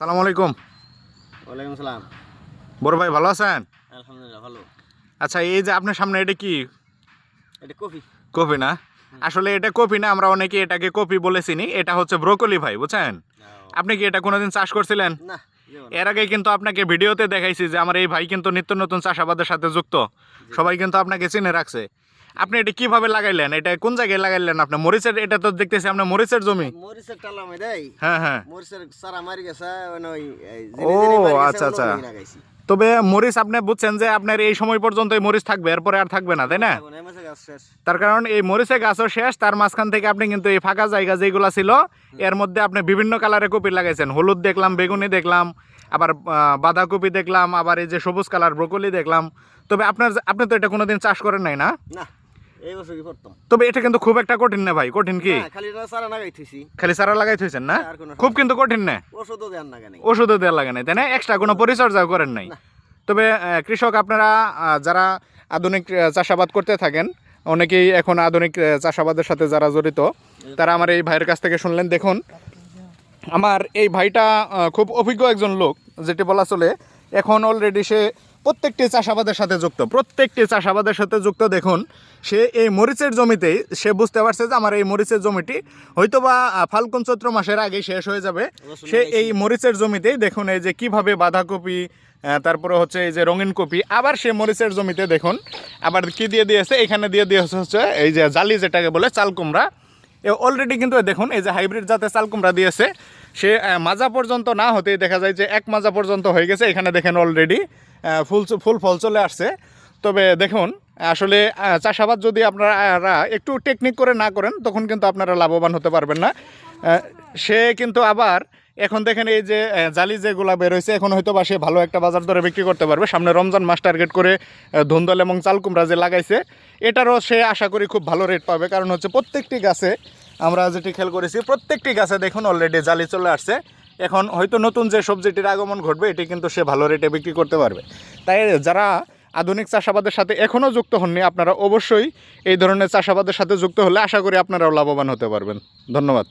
সালাম আলাইকুম। ওয়ালাইকুম সালাম। বড় ভাই ভালো আছেন? আলহামদুলিল্লাহ ভালো। আচ্ছা এই যে আপনার সামনে এটা কি? এটা কফি। কপি না? আসলে এটা কপি না আমরা অনেকে এটাকে কপি বলে চিনি। এটা হচ্ছে ব্রোকলি ভাই বুঝছেন? আপনি কি এটা কোনোদিন চাষ করছিলেন? না। এর আগে কিন্তু আপনাকে ভিডিওতে দেখাইছি যে আমার এই ভাই কিন্তু নিত্য নতুন চাষাবাদের সাথে যুক্ত। সবাই কিন্তু আপনাকে চিনে রাখছে। আপনি এটা কীভাবে লাগাইলেন? এটা কোন জায়গায় লাগাইলেন আপনি? মরিচের এটা তো দেখতেছি আপনার মরিচের জমি। মরিচের টালা মে দেই। হ্যাঁ হ্যাঁ। মরিচের সারা মারি গেছে ওই ওই ও, আচ্ছা, আচ্ছা। তবে মরিচ আপনি বুঝছেন যে আপনার এই সময় পর্যন্ত এই মরিচ থাকবে এরপরে আর থাকবে না তাই না? তার কারণ এই মরিচে গাছও শেষ তার মাঝখান থেকে আপনি কিন্তু এই ফাঁকা জায়গা যেগুলো ছিল এর মধ্যে আপনি বিভিন্ন কালারের কপি লাগাইছেন। হলুদ দেখলাম বেগুনি দেখলাম আবার বাঁধাকপি দেখলাম আবার এই যে সবুজ কালার ব্রোকলি দেখলাম। তবে আপনার আপনি তো এটা কোনোদিন চাষ করেন নাই না। এই করতাম তবে এটা কিন্তু খুব একটা কঠিন না ভাই কঠিন কি? খালি সারা লাগাই থুইছি। খালি সারা লাগাই থইছেন না? খুব কিন্তু কঠিন না? ওষুধও দেন না কেন ওষুধও দেওয়া লাগে নাই তাই না? এক্সট্রা কোনো পরিচর্যাও করেন নাই। তবে কৃষক আপনারা যারা আধুনিক চাষাবাদ করতে থাকেন অনেকেই এখন আধুনিক চাষাবাদের সাথে যারা জড়িত তারা আমার এই ভাইয়ের কাছ থেকে শুনলেন। দেখুন আমার এই ভাইটা খুব অভিজ্ঞ একজন লোক যেটি বলা চলে এখন অলরেডি সে প্রত্যেকটি চাষাবাদের সাথে যুক্ত প্রত্যেকটি চাষাবাদের সাথে যুক্ত দেখুন সে এই মরিচের জমিতেই সে বুঝতে পারছে যে আমার এই মরিচের জমিটি হয়তো বা ফাল্গুন চৈত্র মাসের আগেই শেষ হয়ে যাবে। সে এই মরিচের জমিতেই দেখুন এই যে কীভাবে বাঁধাকপি তারপরে হচ্ছে এই যে রঙিন কপি আবার সে মরিচের জমিতে দেখুন আবার কি দিয়ে দিয়েছে? এখানে দিয়ে দিয়েছে হচ্ছে এই যে জালি যেটাকে বলে চাল কুমড়া। অলরেডি কিন্তু দেখুন, এই যে হাইব্রিড জাতের চাল কুমড়া দিয়েছে সে মাজা পর্যন্ত না হতেই দেখা যায় যে এক মাজা পর্যন্ত হয়ে গেছে, এখানে দেখেন অলরেডি ফুল ফুল ফল চলে আসছে। তবে দেখুন, আসলে চাষাবাদ যদি আপনারা একটু টেকনিক করে না করেন, তখন কিন্তু আপনারা লাভবান হতে পারবেন না। সে কিন্তু আবার, এখন দেখেন এই যে জালি যেগুলা বেরোয়েছে এখন হয়তো বা সে ভালো একটা বাজার দরে বিক্রি করতে পারবে। সামনে রমজান মাস টার্গেট করে ধুন্দল এবং চাল কুমড়া যে লাগাইছে এটারও সে আশা করি খুব ভালো রেট পাবে। কারণ হচ্ছে প্রত্যেকটি গাছে আমরা যেটি খেয়াল করেছি, প্রত্যেকটি গাছে দেখুন অলরেডি জালি চলে আসছে। এখন হয়তো নতুন যে সবজিটির আগমন ঘটবে, এটি কিন্তু সে ভালো রেটে বিক্রি করতে পারবে। তাই যারা আধুনিক চাষাবাদের সাথে এখনও যুক্ত হননি, আপনারা অবশ্যই এই ধরনের চাষাবাদের সাথে যুক্ত হলে আশা করি আপনারাও লাভবান হতে পারবেন। ধন্যবাদ।